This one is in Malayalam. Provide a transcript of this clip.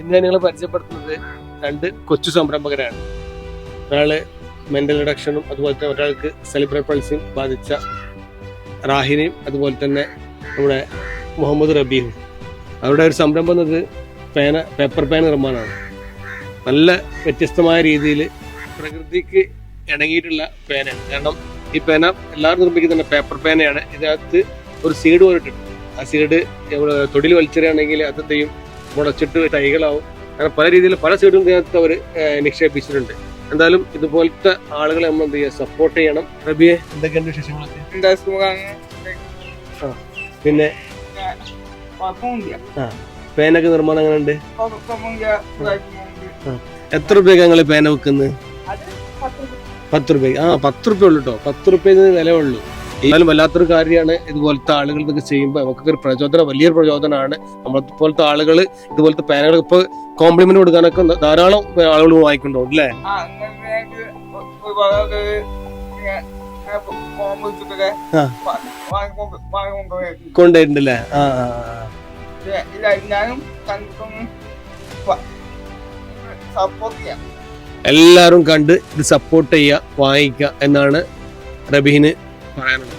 ഇന്ന് ഞാൻ നിങ്ങളെ പരിചയപ്പെടുത്തുന്നത് രണ്ട് കൊച്ചു സംരംഭകരാണ്. ഒരാൾ മെന്റൽ റിഡക്ഷനും അതുപോലെ തന്നെ ഒരാൾക്ക് സെലിബ്രേറ്റ് പൾസും ബാധിച്ച റാഹിനെയും അതുപോലെ തന്നെ നമ്മുടെ മുഹമ്മദ് റബീഹും അവരുടെ ഒരു സംരംഭം എന്നത് പേന പേപ്പർ പേന നിർമ്മാണമാണ്. നല്ല വ്യത്യസ്തമായ രീതിയിൽ പ്രകൃതിക്ക് ഇണങ്ങിയിട്ടുള്ള പേനയാണ്. കാരണം ഈ പേന എല്ലാവരും നിർമ്മിക്കുന്ന പേപ്പർ പേനയാണ്. ഇതിനകത്ത് ഒരു സീഡ് പോലിട്ടുണ്ട് ആ സീഡ് തൊടിൽ വലിച്ചെറിയാണെങ്കിൽ അത് ചെയ്യും? മുളച്ചിട്ട് തൈകളാവും. അങ്ങനെ പല രീതിയിൽ പല സൈഡും ഇതിനകത്ത് അവർ നിക്ഷേപിച്ചിട്ടുണ്ട്. എന്തായാലും ഇതുപോലത്തെ ആളുകളെ നമ്മൾ എന്ത് ചെയ്യുക സപ്പോർട്ട് ചെയ്യണം. റബിയെ എന്തൊക്കെയുണ്ട് വിശേഷങ്ങളൊക്കെ? പിന്നെ? ആ പേനൊക്കെ നിർമ്മാണം അങ്ങനെ ഉണ്ട് എത്ര രൂപയൊക്കെ ഞങ്ങൾ പേന വെക്കുന്നത് പത്ത് രൂപ. പത്ത് രൂപ ആ പത്ത് രൂപ ഉള്ളു കേട്ടോ പത്ത് രൂപ വില ഉള്ളൂ. എന്നാലും വല്ലാത്തൊരു കാര്യമാണ് ഇതുപോലത്തെ ആളുകൾ ഇതൊക്കെ ചെയ്യുമ്പോൾ നമുക്കൊക്കെ ഒരു പ്രചോദനം വലിയൊരു പ്രചോദനമാണ്. നമ്മളെ പോലത്തെ ആളുകൾ ഇതുപോലത്തെ പാനകൾ ഇപ്പൊ കോംപ്ലിമെന്റ് കൊടുക്കാനൊക്കെ ധാരാളം ആളുകൾ വാങ്ങിക്കുന്നുണ്ടോ അല്ലേ? വെച്ചിട്ടൊക്കെ ആ. കൊണ്ടുവരുന്നുണ്ടല്ലേ. ഞാനും സപ്പോർട്ട് ചെയ്യാം. എല്ലാവരും കണ്ട് ഇത് സപ്പോർട്ട് ചെയ്യുക വാങ്ങിക്കുക എന്നാണ് റബീഹിന് പറയാനുള്ളത്.